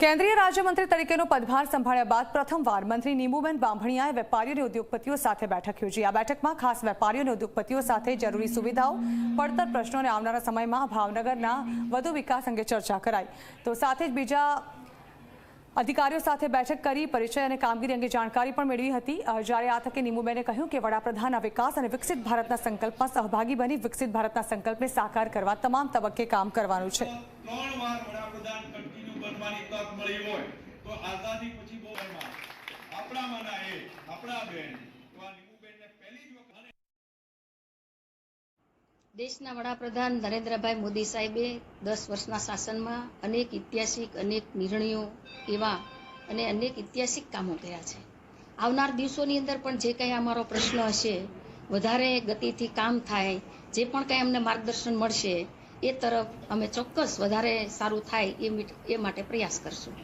કેન્દ્રીય રાજ્યમંત્રી તરીકેનો પદભાર સંભાળ્યા બાદ પ્રથમવાર મંત્રી નીમુબેન બાંભણિયાએ વેપારીઓ અને ઉદ્યોગપતિઓ સાથે બેઠક યોજી. આ બેઠકમાં ખાસ વેપારીઓ અને ઉદ્યોગપતિઓ સાથે જરૂરી સુવિધાઓ, પડતર પ્રશ્નો અને આવનારા સમયમાં ભાવનગરના વધુ વિકાસ અંગે ચર્ચા કરાઈ. તો સાથે જ બીજા અધિકારીઓ સાથે બેઠક કરી, પરિચય અને કામગીરી અંગે જાણકારી પણ મેળવી હતી. જ્યારે આ તકે નીમુબેને કહ્યું કે વડાપ્રધાનના વિકાસ અને વિકસિત ભારતના સંકલ્પમાં સહભાગી બની, વિકસિત ભારતના સંકલ્પને સાકાર કરવા તમામ તબક્કે કામ કરવાનું છે. બનવાની તક મળી હોય, તો આઝાદી પછી બહુ આપણામાંના એ, આપણા બેન, તો આ નીમુબેનને પહેલી જ વખત દેશના વડાપ્રધાન નરેન્દ્રભાઈ મોદી સાહેબે દસ વર્ષના શાસનમાં અનેક ઐતિહાસિક, અનેક નિર્ણયો એવા અને અનેક ઐતિહાસિક કામો કર્યા છે. આવનાર દિવસોની અંદર પણ જે કંઈ અમારો પ્રશ્ન હશે, વધારે ગતિથી કામ થાય, જે પણ કંઈ અમને માર્ગદર્શન મળશે એ તરફ અમે ચોક્કસ વધારે સારું થાય એ એ માટે પ્રયાસ કરશું.